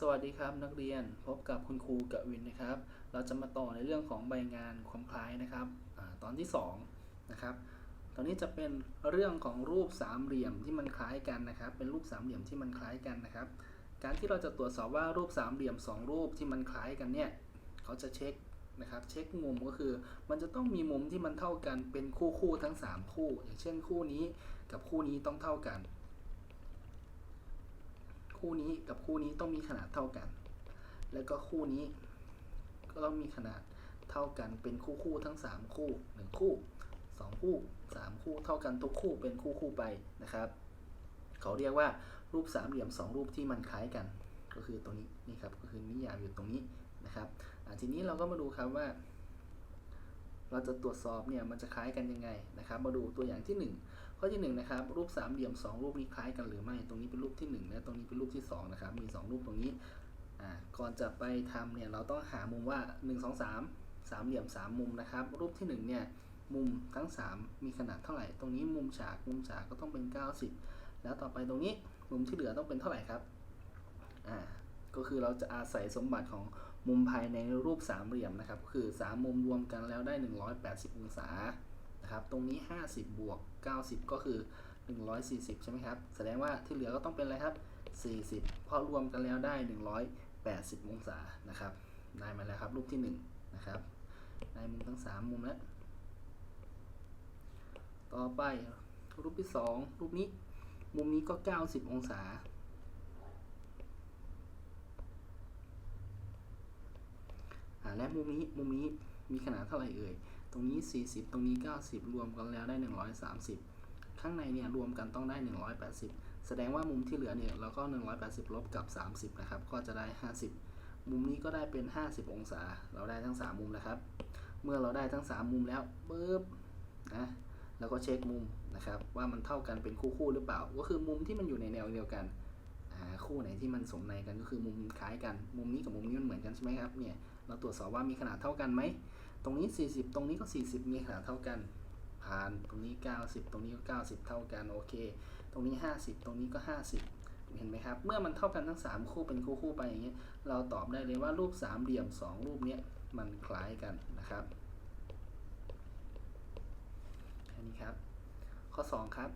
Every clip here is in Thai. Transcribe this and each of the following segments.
สวัสดีครับนักเรียนพบกับคุณครูกวินนะครับ เราจะมาต่อในเรื่องของใบงานความคล้ายนะครับอตอนที่2นะครับตอนนี้จะเป็นเรื่องของรูปสามเหลี่ยมที่มันคล้ายกันนะครับ เป็นรูปสามเหลี่ยมที่มันคล้ายกันนะครับ การที่เราจะตรวจสอบว่ารูปสามเหลี่ยมสองรูปที่มันคล้ายกันเนี่ยเขาจะเช็คนะครับเช็คมุมก็คือ มันจะต้องมีมุมที่มันเท่ากันเป็นคู่คู่ทั้ง 3 คู่ อย่างเช่นคู่นี้กับคู่นี้ต้องเท่ากัน คู่นี้กับคู่นี้ต้องมีขนาดเท่ากัน แล้วก็คู่นี้ก็ต้องมีขนาดเท่ากันเป็นคู่คู่ทั้ง 3 คู่ 1 คู่ 2 คู่ 3 คู่เท่ากันทุกคู่เป็นคู่คู่ไปนะครับ เขาเรียกว่ารูปสามเหลี่ยม 2 รูปที่มันคล้ายกัน ก็คือตรงนี้นี่ครับก็คือนิยามอยู่ตรงนี้นะครับทีนี้เราก็มาดูครับว่า เราจะตรวจสอบเนี่ยมันจะคล้ายกันยังไงนะครับ มาดูตัวอย่างที่ 1 ข้อที่1นะครับรูปสามเหลี่ยม 2 รูปนี้คล้ายกันหรือไม่ ตรงนี้เป็นรูปที่ 1 และตรงนี้เป็นรูปที่ 2 นะครับ มี 2 รูปตรงนี้ก่อนจะไปทำเนี่ยเราต้องหามุมว่า 1 2 3 สามเหลี่ยม 3 มุมนะครับ รูปที่1เนี่ยมุมทั้ง 3 มีขนาดเท่าไหร่ ตรงนี้มุมฉากมุมฉากก็ต้องเป็น 90 แล้วต่อไปตรงนี้มุมที่เหลือต้องเป็นเท่าไหร่ครับอ่าก็คือเราจะอาศัยสมบัติของมุมภายในรูปสามเหลี่ยมนะครับ ก็คือ 3 มุมรวมกันแล้วได้ 180 องศา นะครับ ตรงนี้ 50 บวก 90 ก็คือ 140 ใช่ไหมครับ แสดงว่าที่เหลือก็ต้องเป็นอะไรครับ 40 เพราะรวมกันแล้วได้ 180 องศานะครับ ได้มาแล้วครับ รูปที่ 1 นะครับ ได้มุมทั้ง 3 มุมแล้ว ต่อไปรูปที่ 2 รูปนี้ มุมนี้ก็ 90 องศาอ่าและมุมนี้ มุมนี้มีขนาดเท่าไหร่เอ่ย ตรงนี้ 40 ตรงนี้ 90 รวมกันแล้วได้ 130 ข้างในเนี่ยรวมกันต้องได้ 180 แสดงว่ามุมที่เหลือเนี่ยเราก็ 180 ลบกับ 30 นะครับ ก็จะได้ 50 มุมนี้ก็ได้เป็น 50 องศา เราได้ทั้ง 3 มุมแล้วครับ เมื่อเราได้ทั้ง 3 มุมแล้วปุ๊บนะเราก็เช็คมุมนะครับว่ามันเท่ากันเป็นคู่ๆหรือเปล่า ก็คือมุมที่มันอยู่ในแนวเดียวกันคู่ไหนที่มันสมในกันก็คือมุมคล้ายกัน มุมนี้กับมุมนี้มันเหมือนกันใช่ไหมครับเนี่ยเราตรวจสอบว่ามีขนาดเท่ากันไหม ตรงนี้ 40 ตรงนี้ก็ 40 มีขนาดเท่ากัน ผ่านตรงนี้ 90 ตรงนี้ก็ 90 เท่ากันโอเค ตรงนี้ 50 ตรงนี้ก็ 50 เห็นไหมครับ เมื่อมันเท่ากันทั้ง 3 คู่เป็นคู่คู่ไปอย่างเงี้ยเราตอบได้เลยว่ารูปสามเหลี่ยม 2 รูปเนี้ยมันคล้ายกันนะครับแค่นี้ครับ ข้อ 2 ครับ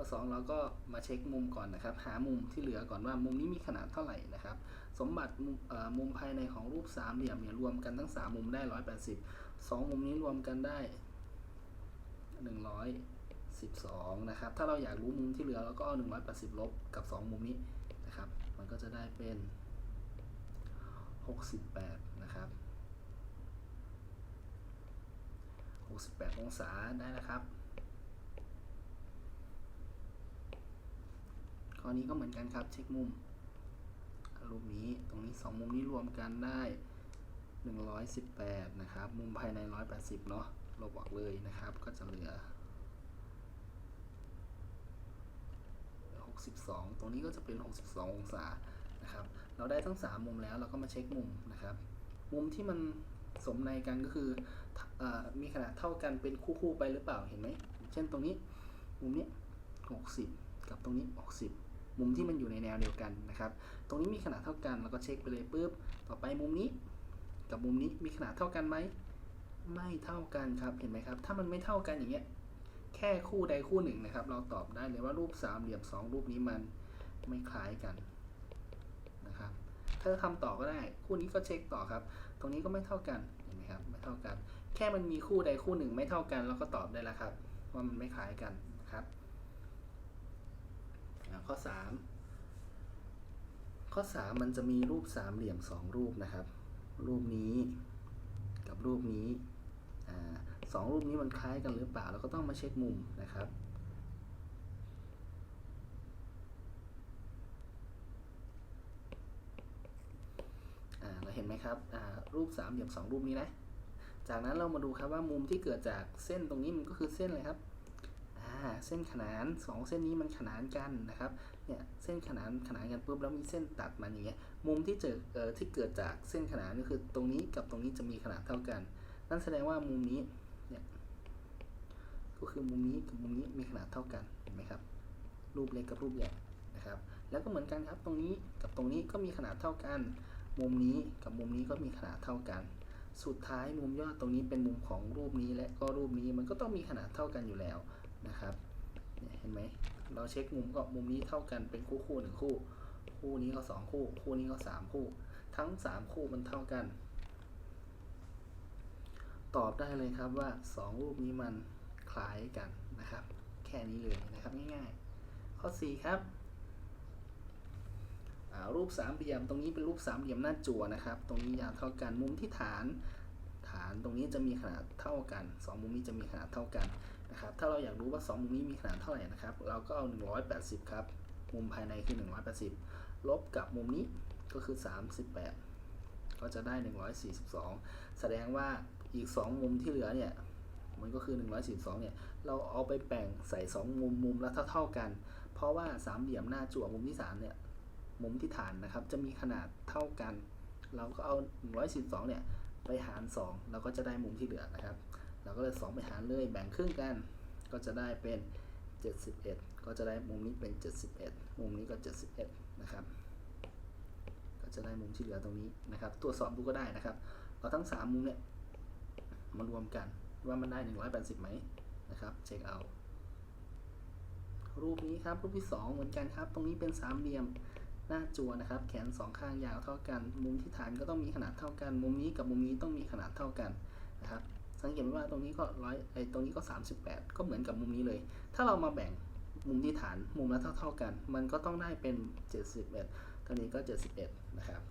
ข้อ 2 เราก็มาเช็คมุมก่อนนะครับ หามุมที่เหลือก่อนว่ามุมนี้มีขนาดเท่าไหร่นะครับ สมบัติมุมภายในของรูปสามเหลี่ยมเนี่ยรวมกันทั้ง 3 มุมได้ 180 2 มุมนี้รวมกันได้ 112 นะครับ ถ้าเราอยากรู้มุมที่เหลือเราก็เอา180 ลบกับ 2 มุมนี้นะครับ มันก็จะได้เป็น 68 นะครับ 68 องศาได้นะครับ ข้อนี้ก็เหมือนกันครับ เช็คมุมรูปนี้ตรงนี้ 2 มุมนี้รวมกันได้ 118 นะครับ มุมภายใน 180 เนาะลบออกเลยนะครับ ก็จะเหลือ 62 ตรงนี้ก็จะเป็น 62 องศานะครับ เราได้ทั้ง 3 มุมแล้วเราก็มาเช็คมุมนะครับ มุมที่มันสมในกันก็คือเออมีขนาดเท่ากันเป็นคู่ๆไปหรือเปล่าเห็นไหม เช่นตรงนี้ มุมนี้ 60 กับตรงนี้ 60 มุมที่มันอยู่ในแนวเดียวกันนะครับ ตรงนี้มีขนาดเท่ากันเราก็เช็คไปเลยปุ๊บ ต่อไปมุมนี้ กับมุมนี้มีขนาดเท่ากันไหม ไม่เท่ากันครับ เห็นไหมครับ ถ้ามันไม่เท่ากันอย่างเงี้ย แค่คู่ใดคู่หนึ่งนะครับ เราตอบได้เลยว่ารูปสามเหลี่ยมสองรูปนี้มันไม่คล้ายกันนะครับ ถ้าจะทำต่อก็ได้ คู่นี้ก็เช็คต่อครับ ตรงนี้ก็ไม่เท่ากัน เห็นไหมครับ ไม่เท่ากัน แค่มันมีคู่ใดคู่หนึ่งไม่เท่ากัน เราก็ตอบได้แล้วครับ ว่ามันไม่คล้ายกัน ข้อสามข้อ 3 มันจะมีรูปสามเหลี่ยม 2 รูปนะครับ รูปนี้กับรูปนี้อสองรูปนี้มันคล้ายกันหรือเปล่า เราก็ต้องมาเช็คมุมนะครับ เราเห็นไหมครับรูปสามเหลี่ยม2รูปนี้นะ จากนั้นเรามาดูครับว่ามุมที่เกิดจากเส้นตรงนี้มันก็คือเส้นอะไรครับ เส้นขนานสองเส้นนี้มันขนานกันนะครับเนี่ยเส้นขนานขนานกันปุ๊บแล้วมีเส้นตัดมาอย่างเงี้ยมุมที่เจอเอ่อที่เกิดจากเส้นขนานก็คือตรงนี้กับตรงนี้จะมีขนาดเท่ากัน นั่นแสดงว่ามุมนี้เนี่ยก็คือมุมนี้กับมุมนี้มีขนาดเท่ากันเห็นไหมครับรูปเล็กกับรูปใหญ่นะครับแล้วก็เหมือนกันครับตรงนี้กับตรงนี้ก็มีขนาดเท่ากัน มุมนี้กับมุมนี้ก็มีขนาดเท่ากันสุดท้ายมุมยอดตรงนี้เป็นมุมของรูปนี้และก็รูปนี้มันก็ต้องมีขนาดเท่ากันอยู่แล้ว นะครับเห็นไหมเราเช็คมุมก็มุมนี้เท่ากันเป็นคู่คู่หนึ่งคู่ คู่นี้ก็สองคู่ คู่นี้ก็สามคู่ ทั้งสามคู่มันเท่ากัน ตอบได้เลยครับว่าสองรูปนี้มันคล้ายกันนะครับ แค่นี้เลยนะครับง่ายๆ ข้อ4ครับรูปสามเหลี่ยมตรงนี้เป็นรูปสามเหลี่ยมหน้าจั่วนะครับ ตรงนี้ยาวเท่ากันมุมที่ฐาน ฐานตรงนี้จะมีขนาดเท่ากันสองมุมนี้จะมีขนาดเท่ากัน นะครับถ้าเราอยากรู้ว่า 2 มุมนี้มีขนาดเท่าไหร่นะครับ เราก็เอา 180 ครับ มุมภายในคือ 180 ลบกับมุมนี้ก็คือ 38 ก็จะได้ 142 แสดงว่าอีก 2 มุมที่เหลือเนี่ยมันก็คือ 142 เนี่ย เราเอาไปแบ่งใส่ 2 มุมมุมละเท่าๆกัน เพราะว่าสามเหลี่ยมหน้าจั่วมุมที่ 3 เนี่ย มุมที่ฐานนะครับ จะมีขนาดเท่ากัน เราก็เอา 142 เนี่ย ไปหาร 2 เราก็จะได้มุมที่เหลือนะครับ เราก็เลย 2 ไปหารเลยแบ่งครึ่งกัน ก็จะได้เป็น 71 ก็จะได้มุมนี้เป็น 71 มุมนี้ก็ 71 นะครับ ก็จะได้มุมที่เหลือตรงนี้นะครับ ตรวจสอบดูก็ได้นะครับ เอาทั้ง 3 มุมเนี่ยมารวมกันว่ามันได้ 180ไหมนะครับ เช็คเอา รูปนี้ครับ รูปที่ 2 เหมือนกันครับ ตรงนี้เป็นสามเหลี่ยมหน้าจั่วนะครับ แขนสองข้างยาวเท่ากัน มุมที่ฐานก็ต้องมีขนาดเท่ากัน มุมนี้กับมุมนี้ต้องมีขนาดเท่ากันนะครับ สังเกตว่าตรงนี้ก็ร้อยไอ้ตรงนี้ก็ 38 ก็เหมือนกับมุมนี้เลย ถ้าเรามาแบ่งมุมที่ฐานมุมละเท่าเท่าๆกัน มันก็ต้องได้เป็น 71ตัวนี้ก็ 71 นะครับ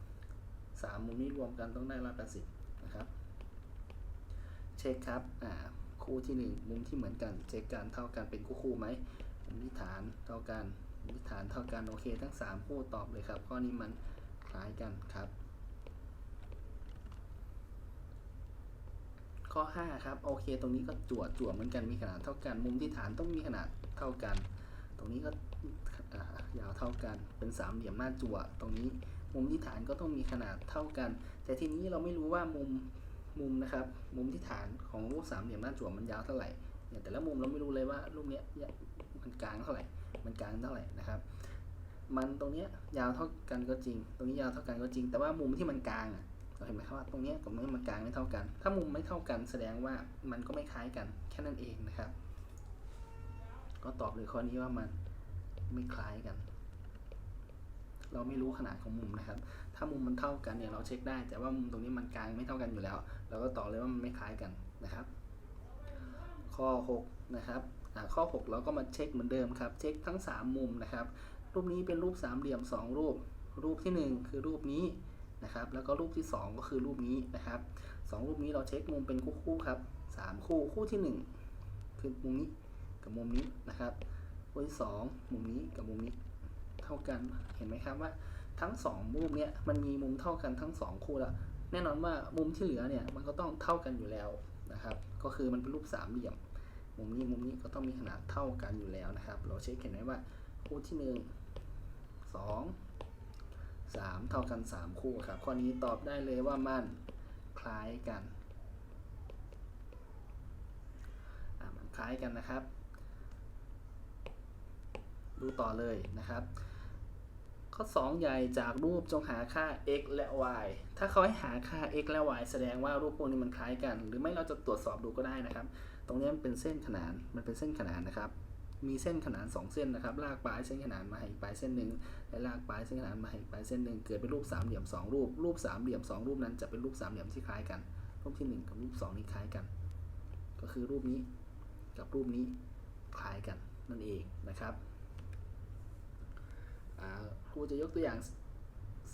สามมุมนี้รวมกันต้องได้180นะครับ เช็คครับ อ่า คู่ที่ 1 มุมที่เหมือนกัน เช็คกันเท่ากันเป็นคู่คู่ไหมมุมที่ฐานเท่ากันมุมที่ฐานเท่ากัน โอเค ทั้ง 3 คู่ตอบเลยครับ ข้อนี้มันคล้ายกันครับ ข้อ 5 ครับ โอเค ตรงนี้ก็จั่วจั่วเหมือนกันมีขนาดเท่ากัน มุมที่ฐานต้องมีขนาดเท่ากัน ตรงนี้ก็ยาวเท่ากัน เป็นสามเหลี่ยมหน้าจั่ว ตรงนี้มุมที่ฐานก็ต้องมีขนาดเท่ากัน แต่ทีนี้เราไม่รู้ว่ามุมมุมนะครับ มุมที่ฐานของรูปสามเหลี่ยมหน้าจั่วมันยาวเท่าไหร่เนี่ยแต่ละมุมเราไม่รู้เลยว่ารูปเนี้ยมันกลางเท่าไหร่ มันกลางเท่าไหร่นะครับ มันตรงเนี้ยยาวเท่ากันก็จริง ตรงนี้ยาวเท่ากันก็จริง แต่ว่ามุมที่มันกลางอะ เราเห็นไหมครับว่าตรงนี้กับตรงนี้มันกลางไม่เท่ากัน ถ้ามุมไม่เท่ากันแสดงว่ามันก็ไม่คล้ายกันแค่นั้นเองนะครับ ก็ตอบเลยข้อนี้ว่ามันไม่คล้ายกัน เราไม่รู้ขนาดของมุมนะครับ ถ้ามุมมันเท่ากันเนี่ยเราเช็คได้ แต่ว่ามุมตรงนี้มันกลางไม่เท่ากันอยู่แล้ว เราก็ตอบเลยว่ามันไม่คล้ายกันนะครับ ข้อ 6 นะครับข้อ 6 เราก็มาเช็คเหมือนเดิมครับ เช็คทั้ง 3 มุมนะครับ รูปนี้เป็นรูปสามเหลี่ยม 2 รูป รูปทีหนึ่1 คือรูปนี้ นะครับ แล้วก็รูปที่ 2 ก็คือรูปนี้นะครับสองรูปนี้เราเช็คมุมเป็นคู่คู่ครับสามคู่คู่ที่ 1 คือมุมนี้กับมุมนี้นะครับ คู่ที่ 2 มุมนี้กับมุมนี้เท่ากันเห็นไหมครับว่าทั้ง 2 รูปเนี้ยมันมีมุมเท่ากันทั้ง 2 คู่แล้วแน่นอนว่ามุมที่เหลือเนี่ยมันก็ต้องเท่ากันอยู่แล้วนะครับ ก็คือมันเป็นรูปสามเหลี่ยม มุมนี้มุมนี้ก็ต้องมีขนาดเท่ากันอยู่แล้วนะครับ เราเช็คเห็นไหมว่าคู่ที่หนึ่ งสามเท่ากันสามคู่ครับ ข้อนี้ตอบได้เลยว่ามันคล้ายกันมันคล้ายกันนะครับ ดูต่อเลยนะครับ ข้อ 2 ใหญ่จากรูปจงหาค่า x และ y ถ้าเขาให้หาค่า x และ y แสดงว่ารูปพวกนี้มันคล้ายกัน หรือไม่เราจะตรวจสอบดูก็ได้นะครับ ตรงนี้มันเป็นเส้นขนาน มันเป็นเส้นขนานนะครับ มีเส้นขนาน 2 เส้นนะครับ ลากปลายเส้นขนานมาให้ปลายเส้นหนึ่งและลากปลายเส้นขนานมาให้ปลายเส้นหนึ่งเกิดเป็นรูปสามเหลี่ยม2รูป รูปสามเหลี่ยม2รูปนั้นจะเป็นรูปสามเหลี่ยมที่คล้ายกัน รูปที่ 1 กับรูป 2 นี้คล้ายกัน ก็คือรูปนี้กับรูปนี้คล้ายกันนั่นเองนะครับครูจะยกตัวอย่าง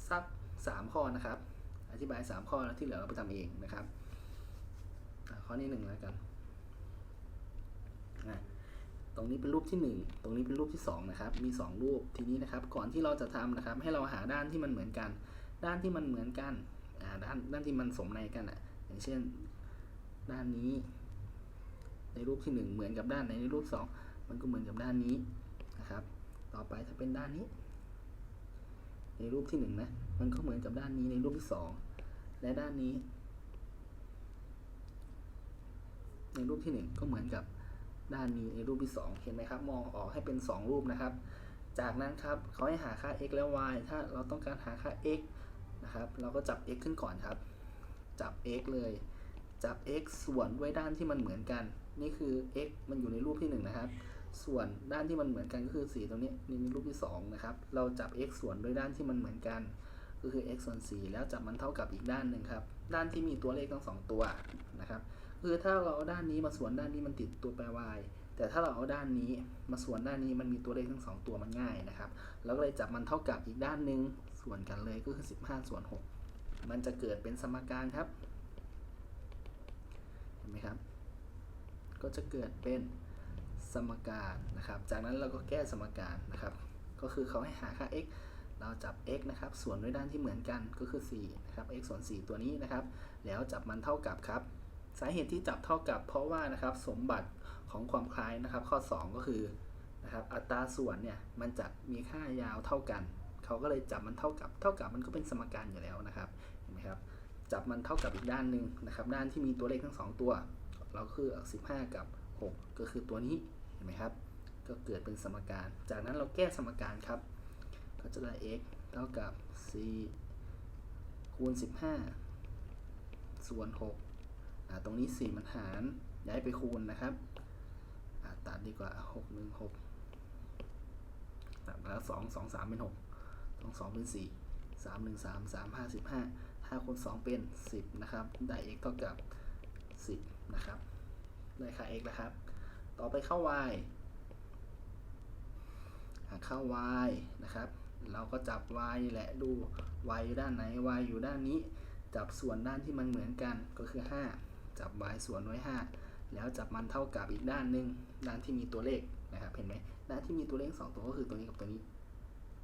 สักสามข้อนะครับ อธิบายสามข้อแล้วที่เหลือเราไปทำเองนะครับ ข้อนี้หนึ่งแล้วกัน ตรงนี้เป็นรูปที่หนึ่งตรงนี้เป็นรูปที่สองนะครับ มีสองรูป ทีนี้นะครับ ก่อนที่เราจะทำนะครับ ให้เราหาด้านที่มันเหมือนกัน ด้านที่มันเหมือนกันอ่าด้านด้านที่มันสมในกันอะ อย่างเช่น ด้านนี้ ในรูปที่หนึ่งเหมือนกับด้านในในรูปสองมันก็เหมือนกับด้านนี้นะครับ ต่อไปถ้าเป็นด้านนี้ ในรูปที่หนึ่งนะ มันก็เหมือนกับด้านนี้ในรูปที่สองและด้านนี้ ในรูปที่หนึ่งก็เหมือนกับ ด้านนี้ในรูปที่สองเห็นไหมครับ มองออกให้เป็นสองรูปนะครับ จากนั้นครับเขาให้หาค่า x และ y ถ้าเราต้องการหาค่า x นะครับ เราก็จับ x ขึ้นก่อนครับ จับ x เลย จับ x ส่วนด้วยด้านที่มันเหมือนกัน นี่คือ x มันอยู่ในรูปที่ 1 นะครับ ส่วนด้านที่มันเหมือนกันก็คือ4ตรงนี้นี่ในรูปที่ 2 นะครับ เราจับ x ส่วนด้วยด้านที่มันเหมือนกัน ก็คือ x ส่วน4แล้วจับมันเท่ากับอีกด้านหนึ่งครับ ด้านที่มีตัวเลขทั้งสองตัวนะครับ คือถ้าเราเอาด้านนี้มาส่วนด้านนี้มันติดตัวแปร y แต่ถ้าเราเอาด้านนี้มาส่วนด้านนี้มันมีตัวเลขทั้งสองตัวมันง่ายนะครับเราก็เลยจับมันเท่ากับอีกด้านหนึ่งส่วนกันเลยก็คือ 15 ส่วน 6 มันจะเกิดเป็นสมการครับ เห็นไหมครับ ก็จะเกิดเป็นสมการนะครับ จากนั้นเราก็แก้สมการนะครับ ก็คือเขาให้หาค่า x เราจับ x นะครับ ส่วนด้วยด้านที่เหมือนกันก็คือ4นะครับ x ส่วน 4 ตัวนี้นะครับ แล้วจับมันเท่ากับครับ สาเหตุที่จับเท่ากับเพราะว่านะครับสมบัติของความคล้ายนะครับ ข้อ 2 ก็คือนะครับอัตราส่วนเนี่ยมันจะมีค่ายาวเท่ากัน เขาก็เลยจับมันเท่ากับ เท่ากับมันก็เป็นสมการอยู่แล้วนะครับเห็นไหมครับจับมันเท่ากับอีกด้านหนึ่งนะครับ ด้านที่มีตัวเลขทั้งสองตัว เราคือ 15 กับ 6 ก็คือตัวนี้เห็นไหมครับ ก็เกิดเป็นสมการ จากนั้นเราแก้สมการครับ ก็จะได้ x เท่ากับ4คูณ 15 ส่วน 6 ตรงนี้ 4 มันหาร ย้ายไปคูณนะครับตัดดีกว่า 6 1 6ตัดแล้ว 2 2 3 เป็น 6 2 2 เป็น 4 3 1 3 3 5 15 5คูณ2เป็น 10 นะครับ ได้ x เท่ากับ 10 นะครับ ได้ค่า x แล้วครับ ต่อไปเข้า y เข้า y นะครับ เราก็จับ y นี่แหละดู y อยู่ด้านไหน y อยู่ด้านนี้ จับส่วนด้านที่มันเหมือนกันก็คือ 5 จับ y ส่วนไว้5แล้วจับมันเท่ากับอีกด้านหนึ่งด้านที่มีตัวเลขนะครับเห็นไหมด้านที่มีตัวเลข 2 ตัวก็คือตัวนี้กับตัวนี้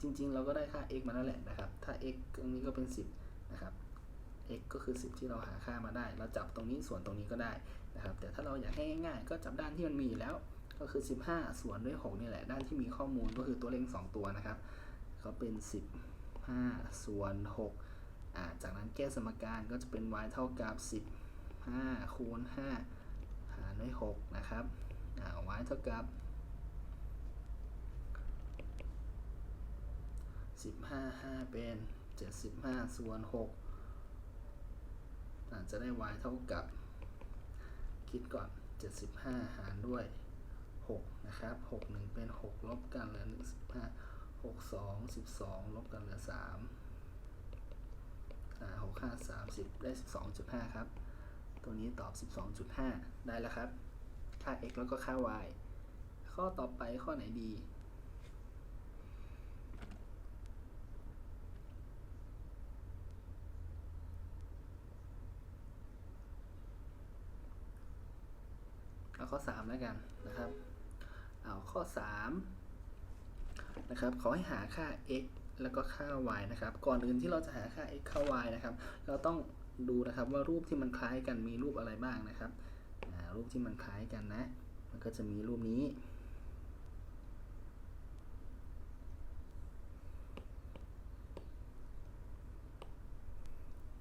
จริง ๆ เราก็ได้ค่า x มาแล้วแหละนะครับ ถ้า x ตรงนี้ก็เป็น 10 นะครับ x ก็คือ 10 ที่เราหาค่ามาได้ เราจับตรงนี้ส่วนตรงนี้ก็ได้นะครับ แต่ถ้าเราอยากให้ง่าย ๆ ก็จับด้านที่มันมีอยู่แล้ว ก็คือ 15 ส่วนด้วย6นี่แหละ ด้านที่มีข้อมูลก็คือตัวเลข2ตัวนะครับ ก็เป็น 15 ส่วน6จากนั้นแก้สมการก็จะเป็น y เท่ากับ 5คูณ5หารด้วย6นะครับเอ่า y เท่ากับ 15 5 เป็น 75 ส่วน6อาจจะได้ y เท่ากับ คิดก่อน 75 หารด้วย 6 นะครับ 6 1 เป็น 6 ลบกันเหลือ1 15 6 2 12 ลบกันเหลือ 3 6 5 30 ได้ 12.5 ครับ ตัวนี้ตอบ 12.5 ได้แล้วครับ ค่า x แล้วก็ค่า y ข้อต่อไปข้อไหนดี เอาข้อ 3 แล้วกันนะครับ เอาข้อ 3 นะครับ ขอให้หาค่า x แล้วก็ค่า y นะครับ ก่อนอื่นที่เราจะหาค่า x ค่า y นะครับ เราต้อง ดูนะครับว่ารูปที่มันคล้ายกันมีรูปอะไรบ้างนะครับรูปที่มันคล้ายกันนะ มันก็จะมีรูปนี้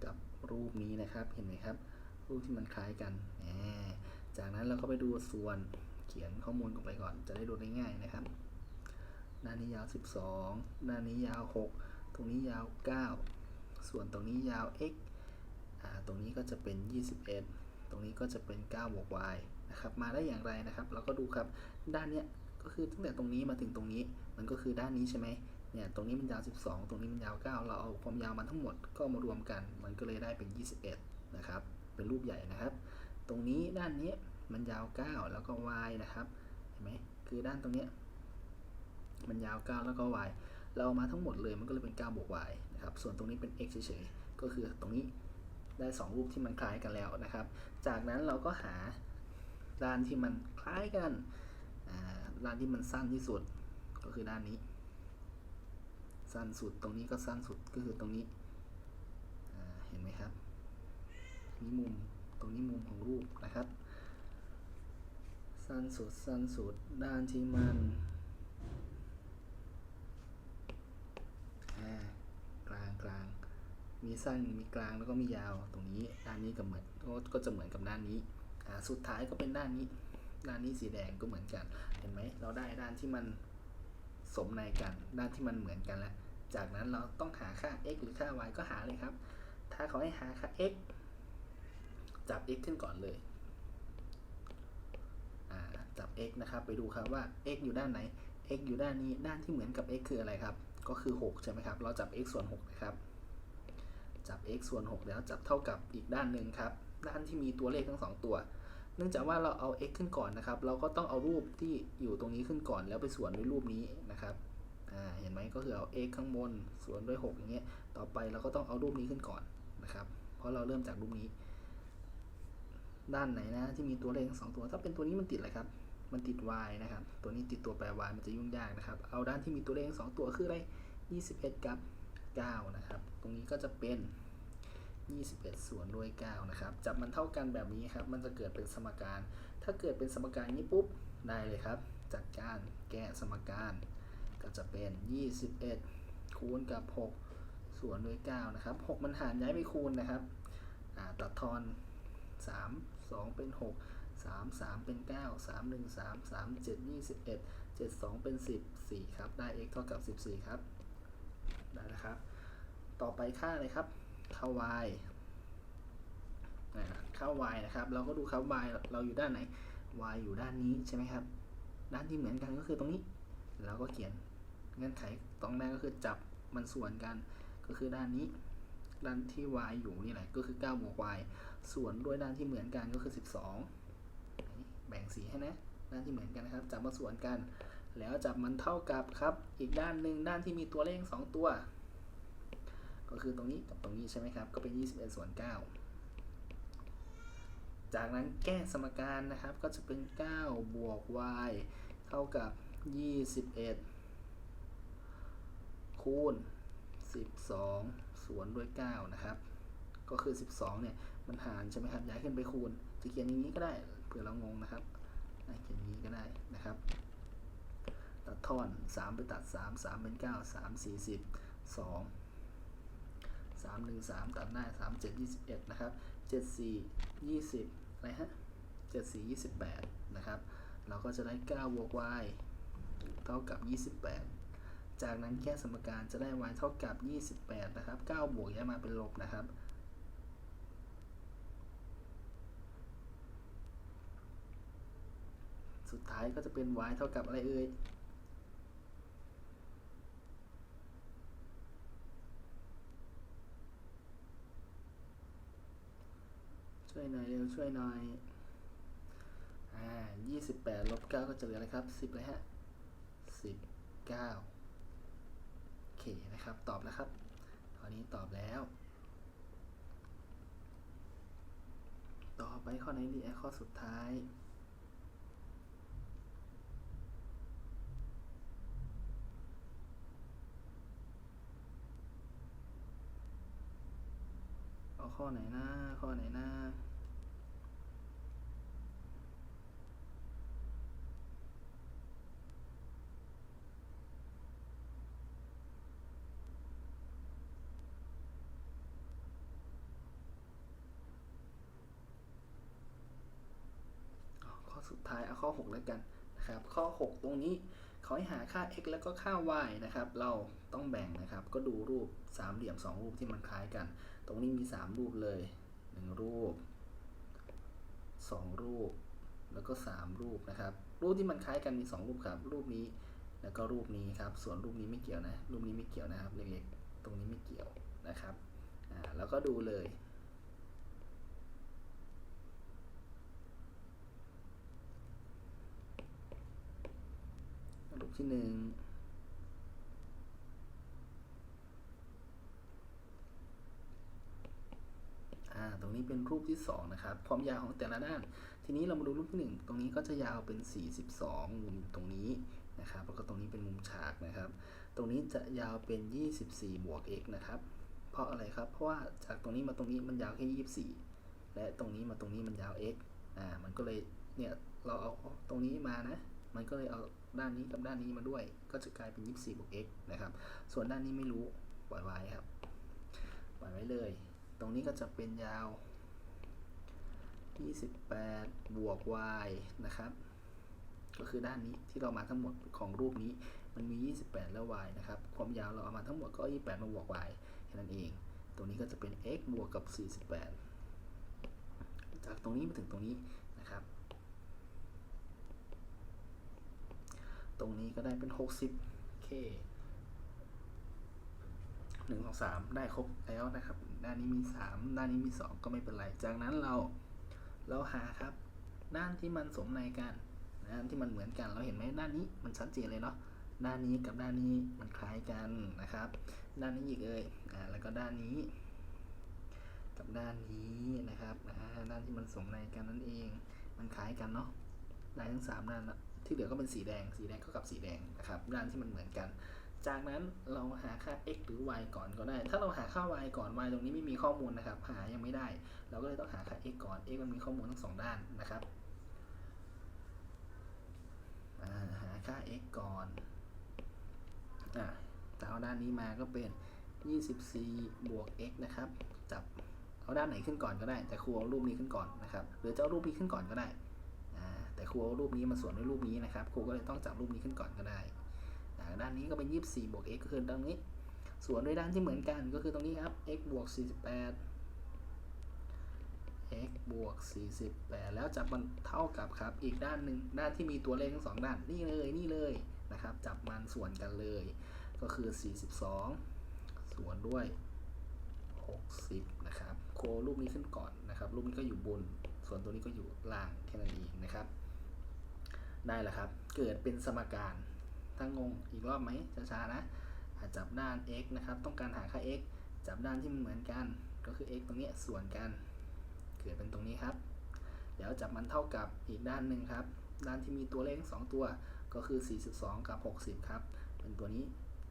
กับรูปนี้นะครับเห็นไหมครับ รูปที่มันคล้ายกันแหมจากนั้นเราก็ไปดูส่วนเขียนข้อมูลลงไปก่อน จะได้ดูได้ง่ายนะครับด้านนี้ยาว 12 ด้านนี้ยาว 6 ตรงนี้ยาว 9 ส่วนตรงนี้ยาว x อ่า ตรงนี้ก็จะเป็น 21 ตรงนี้ก็จะเป็น9บวก y นะครับมาได้อย่างไรนะครับ เราก็ดูครับด้านเนี้ยก็คือตั้งแต่ตรงนี้มาถึงตรงนี้มันก็คือด้านนี้ใช่ไหมเนี่ยตรงนี้มันยาว 12 ตรงนี้มันยาว 9 เราเอาความยาวมันทั้งหมดก็มารวมกัน มันก็เลยได้เป็น 21 นะครับ เป็นรูปใหญ่นะครับ ตรงนี้ด้านนี้มันยาว 9 แล้วก็ y นะครับเห็นไหมคือด้านตรงเนี้ยมันยาว 9 แล้วก็ y เราเอามาทั้งหมดเลยมันก็เลยเป็น 9 บวก y นะครับส่วนตรงนี้เป็น x เฉยๆก็คือตรงนี้ ได้ 2 รูปที่มันคล้ายกันแล้วนะครับ จากนั้นเราก็หาด้านที่มันคล้ายกันด้านที่มันสั้นที่สุดก็คือด้านนี้ สั้นสุดตรงนี้ก็สั้นสุดก็คือตรงนี้เห็นไหมครับนี่มุมตรงนี้มุมของรูปนะครับ สั้นสุดสั้นสุดด้านที่มันกลางกลาง มีสั้นมีกลางแล้วก็มียาวตรงนี้ด้านนี้ก็เหมือนก็จะเหมือนกับด้านนี้อ่าสุดท้ายก็เป็นด้านนี้ ด้านนี้สีแดงก็เหมือนกัน เห็นไหมเราได้ด้านที่มันสมในกัน ด้านที่มันเหมือนกันแล้ว จากนั้นเราต้องหาค่า x หรือค่า y ก็หาเลยครับ ถ้าเขาให้หาค่า x จับ x ขึ้นก่อนเลย จับ x นะครับ ไปดูครับว่า x อยู่ด้านไหน x อยู่ด้านนี้ ด้านที่เหมือนกับ x คืออะไรครับ ก็คือ 6 ใช่ไหมครับ เราจับ x ส่วน6นะครับ จับ x ส่วน 6 แล้วจับเท่ากับอีกด้านหนึ่งครับ ด้านที่มีตัวเลขทั้งสองตัว เนื่องจากว่าเราเอา x ขึ้นก่อนนะครับ เราก็ต้องเอารูปที่อยู่ตรงนี้ขึ้นก่อนแล้วไปส่วนด้วยรูปนี้นะครับเห็นไหมก็คือเอา x ข้างบนส่วนด้วย 6 อย่างเงี้ย ต่อไปเราก็ต้องเอารูปนี้ขึ้นก่อนนะครับ เพราะเราเริ่มจากรูปนี้ ด้านไหนนะที่มีตัวเลขทั้งสองตัว ถ้าเป็นตัวนี้มันติดอะไรครับ มันติด y นะครับ ตัวนี้ติดตัวแปร y มันจะยุ่งยากนะครับ เอาด้านที่มีตัวเลขทั้งสองตัวคืออะไร 21 กับ 9 นะครับ ตรงนี้ก็จะเป็น 21 ส่วนด้วย 9 นะครับ จับมันเท่ากันแบบนี้ครับ มันจะเกิดเป็นสมการ ถ้าเกิดเป็นสมการนี้ปุ๊บ ได้เลยครับจากการแก้สมการ ก็จะเป็น 21 คูณกับ 6 ส่วนด้วย 9 นะครับ 6 มันหารย้ายไปคูณนะครับ ตัดทอน 3 2 เป็น 6 3 3 เป็น 9 3 1 3 3 7 21 7 2 เป็น 10 4 ครับ ได้ x เท่ากับ 14 ครับ ได้นะครับ ต่อไปค่าอะไรครับ ค่า y อ่าค่า y นะครับ เราก็ดูครับ y เราอยู่ด้านไหน y อยู่ด้านนี้ใช่ไหมครับ ด้านที่เหมือนกันก็คือตรงนี้ เราก็เขียนเงื่อนไขตรงแรกก็คือจับมันส่วนกัน ก็คือด้านนี้ ด้านที่ y อยู่นี่แหละ ก็คือ9บวก y ส่วนด้วยด้านที่เหมือนกันก็คือ 12 แบ่งสีให้นะ ด้านที่เหมือนกันนะครับ จับมาส่วนกัน แล้วจับมันเท่ากับครับ อีกด้านหนึ่งด้านที่มีตัวเลขสองตัว ก็คือตรงนี้กับตรงนี้ใช่ไหมครับ ก็เป็น 21 ส่วน 9 จากนั้นแก้สมการนะครับก็จะเป็น 9 บวก y เท่ากับ 21 คูณ 12 ส่วนด้วย 9 นะครับ ก็คือ 12 เนี่ย มันหารใช่ไหมครับ ย้ายขึ้นไปคูณ จะเขียนอย่างนี้ก็ได้ เผื่อเรางงนะครับเขียนอย่างนี้ก็ได้นะครับ ตัดทอน 3 ไปตัด 3 3 เป็น 9 3 40 2 3 1 3 ตัดได้ 3 7 21 นะครับ 7 4 20 อะไรฮะ 7 4 28 นะครับ เราก็จะได้ 9 บวก y เท่ากับ 28 จากนั้นแก้สมการจะได้ y เท่ากับ 28 นะครับ 9 บวกย้ายมาเป็นลบนะครับสุดท้ายก็จะเป็น y เท่ากับอะไรเอ่ย วยหน่อยเร็วช่วยหน่อย อ่ายี่สิบแปดลบเก้าก็จะเหลืออะไรครับสิบเลยฮะสิบเก้าโอเคนะครับ ตอบแล้วครับตอนนี้ตอบแล้ว ต่อไปข้อไหนดีอะข้อสุดท้ายข้อไหนนะข้อไหนนะ สุดท้ายเอาข้อ 6 แล้วกันนะครับ ข้อ 6 ตรงนี้เขาให้หาค่า x แล้วก็ค่า y นะครับ เราต้องแบ่งนะครับ ก็ดูรูปสามเหลี่ยม 2 รูปที่มันคล้ายกัน ตรงนี้มี 3 รูปเลย 1 รูป 2 รูป แล้วก็ 3 รูปนะครับ รูปที่มันคล้ายกันมี 2 รูปครับ รูปนี้ แล้วก็รูปนี้ครับ ส่วนรูปนี้ไม่เกี่ยวนะ รูปนี้ไม่เกี่ยวนะครับ เล็กๆ ตรงนี้ไม่เกี่ยวนะครับ อ่า แล้วก็ดูเลย รูปที่หนึ่งอ่าตรงนี้เป็นรูปที่ 2 นะครับ ความยาวของแต่ละด้าน ทีนี้เรามาดูรูปที่ 1 ตรงนี้ก็จะยาวเป็น 42 มุมตรงนี้นะครับ แล้วก็ตรงนี้เป็นมุมฉากนะครับ ตรงนี้จะยาวเป็น 24 บวก x นะครับ เพราะอะไรครับ เพราะว่าจากตรงนี้มาตรงนี้มันยาวแค่ 24 และตรงนี้มาตรงนี้มันยาว x อ่า มันก็เลย เนี่ย เราเอาตรงนี้มานะ มันก็เลยเอา ด้านนี้กับด้านนี้มาด้วย ก็จะกลายเป็น24บวก x นะครับ ส่วนด้านนี้ไม่รู้ปล่อยไว้ครับ ปล่อยไว้เลย ตรงนี้ก็จะเป็นยาว 28 บวก y นะครับ ก็คือด้านนี้ที่เรามาทั้งหมดของรูปนี้ มันมี 28 แล้ว y นะครับ ความยาวเราเอามาทั้งหมดก็ 28 มาบวก y แค่นั้นเอง ตรงนี้ก็จะเป็น x บวกกับ 48 จากตรงนี้มาถึงตรงนี้นะครับ ตรงนี้ก็ได้เป็น 60 k หนึ่งสองสามได้ครบแล้วนะครับ ด้านนี้มีสามด้านนี้มีสองก็ไม่เป็นไร จากนั้นเราเราหาครับ ด้านที่มันสมในกันด้านที่มันเหมือนกันเราเห็นไหมด้านนี้มันชัดเจนเลยเนาะด้านนี้กับด้านนี้มันคล้ายกันนะครับ ด้านนี้อีกเอ่ยอ่าแล้วก็ด้านนี้ กับด้านนี้นะครับอ่าด้านที่มันสมในกันนั่นเอง มันคล้ายกันเนาะได้ทั้งสามด้านละ ที่เหลือก็เป็นสีแดง สีแดงก็กับสีแดงนะครับด้านที่มันเหมือนกัน จากนั้นเราหาค่า x หรือ y ก่อนก็ได้ ถ้าเราหาค่า y ก่อน y ตรงนี้ไม่มีข้อมูลนะครับ หายังไม่ได้ เราก็เลยต้องหาค่า x ก่อน x มันมีข้อมูลทั้งสองด้านนะครับหาค่า x ก่อนอ่าจะเอาด้านนี้มาก็เป็น 24 บวก x นะครับ จับเอาด้านไหนขึ้นก่อนก็ได้ แต่ครูเอารูปนี้ขึ้นก่อนนะครับ หรือจะเอารูปนี้ขึ้นก่อนก็ได้ แต่ครูเอารูปนี้มาส่วนด้วยรูปนี้นะครับครูก็เลยต้องจับรูปนี้ขึ้นก่อนก็ได้ ด้านนี้ก็เป็น 24บวก x ก็คือตรงนี้ ส่วนด้วยด้านที่เหมือนกันก็คือตรงนี้ครับ x บวก 48 x บวก 48 แล้วจับมันเท่ากับครับ อีกด้านหนึ่งด้านที่มีตัวเลขทั้งสองด้านนี่เลยนี่เลยนะครับ จับมันส่วนกันเลย ก็คือ 42 ส่วนด้วย 60 นะครับ โครูปนี้ขึ้นก่อนนะครับ รูปนี้ก็อยู่บน ส่วนตัวนี้ก็อยู่ล่างแค่นั้นเองนะครับ ได้แล้วครับ เกิดเป็นสมการถ้างงอีกรอบไหมช้าๆนะจับด้าน x นะครับ ต้องการหาค่า x จับด้านที่มันเหมือนกัน ก็คือ x ตรงนี้ส่วนกัน เกิดเป็นตรงนี้ครับเดี๋ยวจับมันเท่ากับอีกด้านหนึ่งครับ ด้านที่มีตัวเลขทั้งสองตัว ก็คือ 42 กับ 60 ครับ เป็นตัวนี้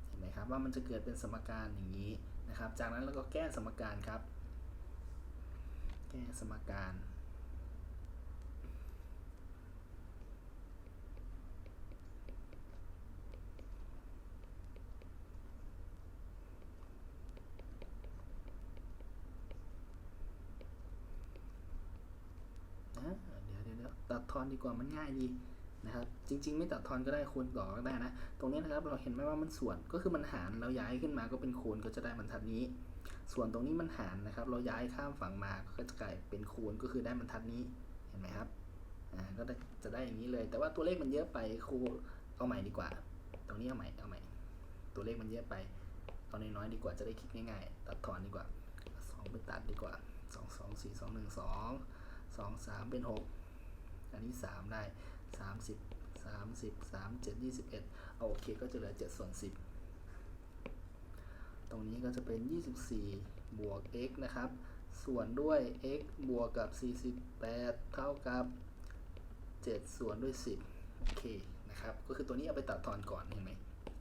เห็นไหมครับว่ามันจะเกิดเป็นสมการอย่างนี้นะครับ จากนั้นเราก็แก้สมการครับ แก้สมการ นะเดี๋ยวเดี๋ยวเดี๋ยวตัดท อนดีกว่ามันง่ายดีนะครับ จริง ๆ ไม่ตัดทอนก็ได้คูณต่อก็ได้นะ ตรงนี้นะครับเราเห็นไหมว่ามันส่วนก็คือมันหารเราย้ายขึ้นมาก็เป็นคูณก็จะได้บรรทัดนี้ ส่วนตรงนี้มันหารนะครับ เราย้ายข้ามฝั่งมาก็จะกลายเป็นคูณก็คือได้บรรทัดนี้เห็นไหมครับอ่าก็จะได้อย่างนี้เลย แต่ว่าตัวเลขมันเยอะไปครูเอาใหม่ดีกว่า ตรงนี้เอาใหม่เอาใหม่ ตัวเลขมันเยอะไปเอาน้อยๆดีกว่าจะได้คิดง่ายๆ ตัดทอนดีกว่าสองไปตัดดีกว่าสองสองสี่สองหนึ่งสองสองสามเป็นหก อันนี้สามได้สามสิบสามสิบสามเจ็ดยี่สิบเอ็ดเอาโอเคก็จะเหลือเจ็ดส่วนสิบตรงนี้ก็จะเป็นยี่สิบสี่บวก x นะครับ ส่วนด้วย x บวกกับสี่สิบแปดเท่ากับเจ็ดส่วนด้วยสิบโอเคนะครับ ก็คือตัวนี้เอาไปตัดทอนก่อนเห็นไหม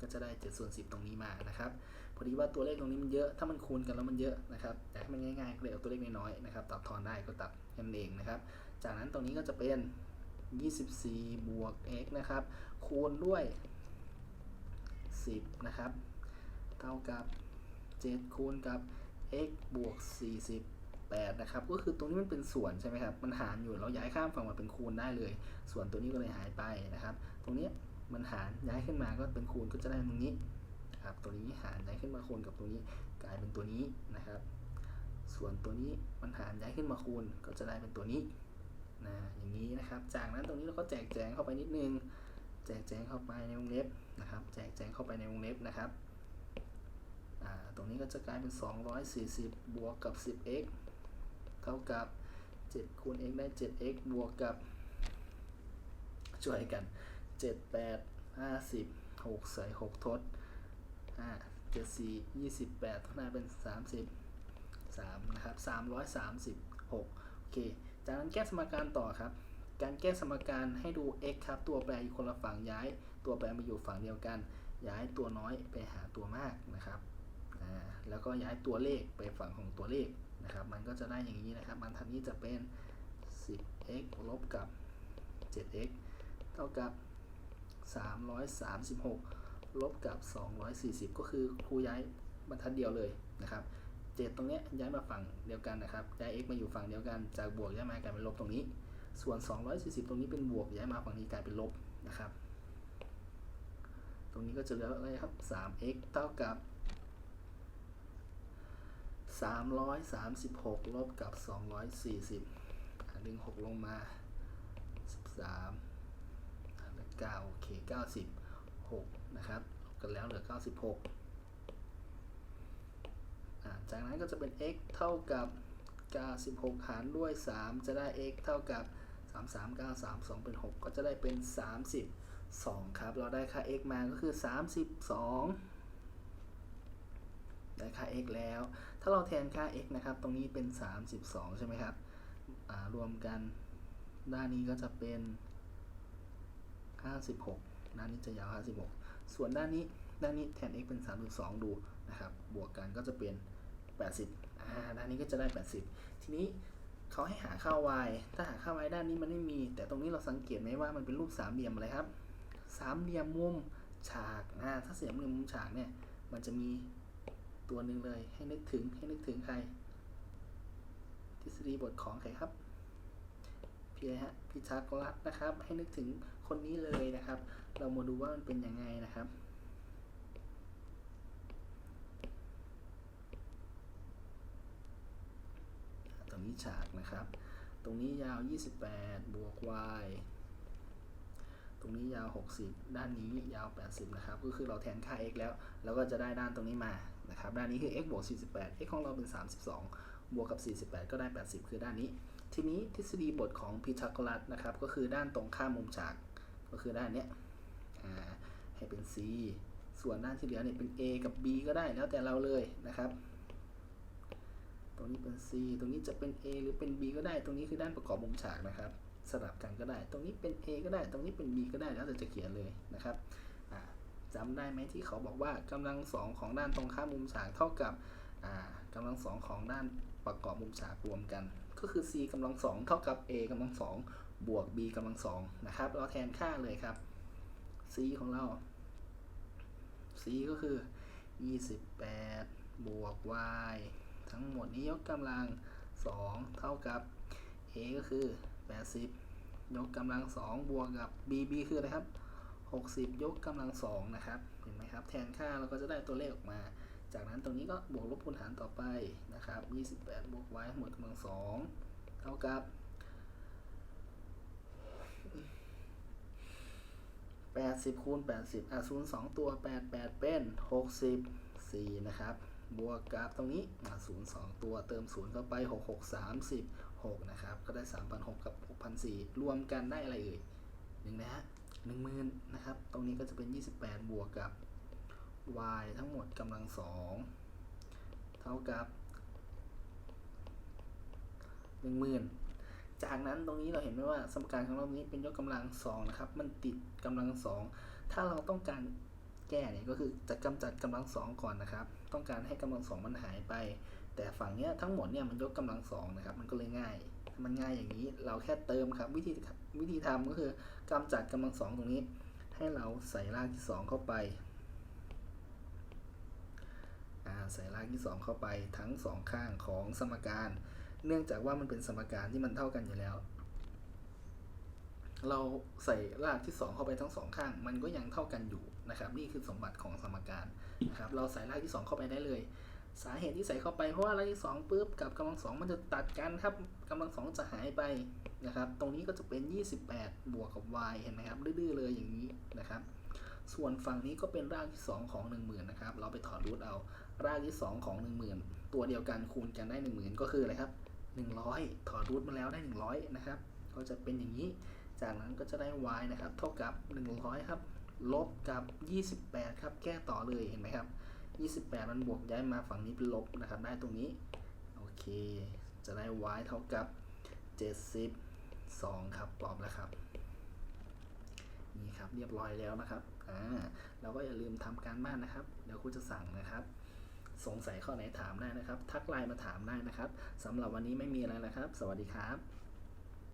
ก็จะได้7ส่วน10 ตรงนี้มานะครับพอดีว่าตัวเลขตรงนี้มันเยอะถ้ามันคูณกันแล้วมันเยอะนะครับแต่ให้มันง่ายๆก็เลยเอาตัวเลขน้อยๆนะครับตัดทอนได้ก็ตัดแค่นั่นเองนะครับ จากนั้นตรงนี้ก็จะเป็น 24 บวก x นะครับ คูณด้วย 10 นะครับ เท่ากับ 7 คูณกับ x บวก 48 นะครับ ก็คือตรงนี้มันเป็นส่วนใช่ไหมครับ มันหารอยู่ เราย้ายข้ามฝั่งมาเป็นคูณได้เลย ส่วนตัวนี้ก็เลยหายไปนะครับ ตรงนี้ มันหารย้ายขึ้นมาก็เป็นคูณก็จะได้ตรงนี้นะครับตัวนี้หารย้ายขึ้นมาคูณกับตัวนี้กลายเป็นตัวนี้นะครับ ส่วนตัวนี้มันหารย้ายขึ้นมาคูณก็จะได้เป็นตัวนี้นะอย่างนี้นะครับ จากนั้นตรงนี้เราก็แจกแจงเข้าไปนิดนึง แจกแจงเข้าไปในวงเล็บนะครับ แจกแจงเข้าไปในวงเล็บนะครับตรงนี้ก็จะกลายเป็น 240 บวกกับ 10x เท่ากับ7คูณ x ได้ 7x บวกกับช่วยกัน 7 8 50 6ใส่6ทด5 7 4 28ข้างหน้าเป็น30 3นะครับ336โอเค จากนั้นแก้สมการต่อครับ การแก้สมการให้ดู x ครับ ตัวแปรอยู่คนละฝั่งย้าย ตัวแปรมาอยู่ฝั่งเดียวกัน ย้ายตัวน้อยไปหาตัวมากนะครับอ่าแล้วก็ย้ายตัวเลขไปฝั่งของตัวเลขนะครับ มันก็จะได้อย่างนี้นะครับ มันทันนี้จะเป็น 10x ลบกับ 7x เท่ากับ 336 ลบกับ 240 ก็คือครูย้ายบรรทัดเดียวเลยนะครับ7ตรงนี้ย้ายมาฝั่งเดียวกันนะครับย้าย x มาอยู่ฝั่งเดียวกันจากบวกย้ายมากลายเป็นลบตรงนี้ ส่วน 240 ตรงนี้เป็นบวกย้ายมาฝั่งนี้กลายเป็นลบนะครับ ตรงนี้ก็จะเหลืออะไรครับ 3x เท่ากับ336 ลบกับ 240อะดึง6ลงมา 13 9 โอเค 96 นะครับลบกันแล้วเหลือ 96อจากนั้นก็จะเป็น x เท่ากับ 96 หารด้วย 3 จะได้ x เท่ากับ 33932 เป็น 6 ก็จะได้เป็น 32 ครับ เราได้ค่า x มาก็คือ 32 ได้ค่า x แล้ว ถ้าเราแทนค่า x นะครับ ตรงนี้เป็น 32 ใช่ไหมครับ รวมกันด้านนี้ก็จะเป็น 56 ด้านนี้จะยาว 56 ส่วนด้านนี้ด้านนี้แทน x เป็น 32 ดูนะครับ บวกกันก็จะเป็น 80อ่าด้านนี้ก็จะได้ 80 ทีนี้เขาให้หาค่า y ถ้าหาค่า y ด้านนี้มันไม่มี แต่ตรงนี้เราสังเกตไหมว่ามันเป็นรูปสามเหลี่ยมอะไรครับ สามเหลี่ยมมุมฉากอ่าถ้าเสียมเหลี่ยมมุมฉากเนี่ย มันจะมีตัวหนึ่งเลย ให้นึกถึง ให้นึกถึงใคร ทฤษฎีบทของใครครับ พี่อะฮะพิชากรัตนะครับ ให้นึกถึง คนนี้เลยนะครับ เรามาดูว่ามันเป็นยังไงนะครับตรงนี้ฉากนะครับ ตรงนี้ยาว 28 บวก y ตรงนี้ยาว 60 ด้านนี้ยาว 80 นะครับ ก็คือเราแทนค่า x แล้ว เราก็จะได้ด้านตรงนี้มา นะครับ ด้านนี้คือ x บวก 48 x ของเราเป็น 32 บวกกับ 48 ก็ได้ 80 คือด้านนี้ ทีนี้ทฤษฎีบทของพีทาโกรัสนะครับ ก็คือด้านตรงข้ามมุมฉาก ก็คือด้านเนี้ยให้เป็น c ส่วนด้านที่เหลือเนี่ยเป็น a กับ b ก็ได้แล้วแต่เราเลยนะครับ ตรงนี้เป็น C ตรงนี้จะเป็น A หรือเป็น B ก็ได้ ตรงนี้คือด้านประกอบมุมฉากนะครับ สลับกันก็ได้ ตรงนี้เป็น A ก็ได้ ตรงนี้เป็น B ก็ได้แล้วแต่จะเขียนเลยนะครับอ่าจำได้ไหมที่เขาบอกว่ากำลังสองของด้านตรงข้ามมุมฉากเท่ากับอ่ากำลังสองของด้านประกอบมุมฉากรวมกัน ก็คือ C กำลังสองเท่ากับ A กำลังสอง บวก B กำลังสองนะครับ เราแทนค่าเลยครับ C ของเรา C ก็คือ 28 บวก y ทั้งหมดนี้ยกกำลัง 2 เท่ากับ a ก็คือ 80 ยกกำลัง 2 บวกกับ b b คืออะไรครับ 60 ยกกำลัง 2 นะครับ เห็นไหมครับ แทนค่าเราก็จะได้ตัวเลขออกมา จากนั้นตรงนี้ก็บวกลบคูณหารต่อไปนะครับ 28 บวก y หมดกำลัง 2 เท่ากับ 80คูณ80อะ0 2 ตัว 88 เป็น 64 นะครับ บวกกับตรงนี้อะ0 2 ตัวเติม 0 เข้าไป 6 6 36 นะครับ ก็ได้ 3,600 กับ 6,400 รวมกันได้อะไรเอ่ยหนึ่งนะฮะ10,000 นะครับ ตรงนี้ก็จะเป็น 28 บวกกับ y ทั้งหมดกำลัง 2 เท่ากับ 10,000 จากนั้นตรงนี้เราเห็นไหมว่าสมการของเรานี้เป็นยกกำลัง2นะครับ มันติดกำลัง2ถ้าเราต้องการแก้เนี่ยก็คือจะกำจัดกำลัง2ก่อนนะครับ ต้องการให้กำลัง2มันหายไป แต่ฝั่งเนี้ยทั้งหมดเนี่ยมันยกกำลัง2นะครับ มันก็เลยง่าย มันง่ายอย่างนี้เราแค่เติมครับ วิธีวิธีทำก็คือกำจัดกำลัง2ตรงนี้ ให้เราใส่รากที่2เข้าไปใส่รากที่ 2 เข้าไปทั้ง 2 ข้างของสมการ เนื่องจากว่ามันเป็นสมการที่มันเท่ากันอยู่แล้ว เราใส่รากที่ 2 เข้าไปทั้งสองข้าง มันก็ยังเท่ากันอยู่นะครับ นี่คือสมบัติของสมการนะครับ เราใส่รากที่ 2 เข้าไปได้เลย สาเหตุที่ใส่เข้าไปเพราะว่ารากที่2ปุ๊บกับกำลังสองมันจะตัดกันครับกำลังสองจะหายไปนะครับ ตรงนี้ก็จะเป็น 28 บวกกับ y เห็นไหมครับดื้อๆเลยอย่างนี้นะครับส่วนฝั่งนี้ก็เป็นรากที่ 2 ของ 10,000นะครับ เราไปถอดรูทเอา รากที่ 2 ของ 10,000 ตัวเดียวกันคูณกันได้ 10,000 ก็คืออะไรครับ 100 ถอดรูทมาแล้วได้ 100 นะครับ ก็จะเป็นอย่างนี้ จากนั้นก็จะได้ y นะครับ เท่ากับ 100 ครับ ลบกับ 28 ครับ แก้ต่อเลย เห็นไหมครับ 28 มันบวกย้ายมาฝั่งนี้เป็นลบนะครับ ได้ตรงนี้ โอเค จะได้ y เท่ากับ 72 ครับ ตอบแล้วครับ นี่ครับ เรียบร้อยแล้วนะครับ อ่า เราก็อย่าลืมทำการบ้านนะครับ เดี๋ยวครูจะสั่งนะครับ สงสัยข้อไหนถามได้นะครับ ทักไลน์มาถามได้นะครับสำหรับวันนี้ไม่มีอะไรแล้วครับ สวัสดีครับ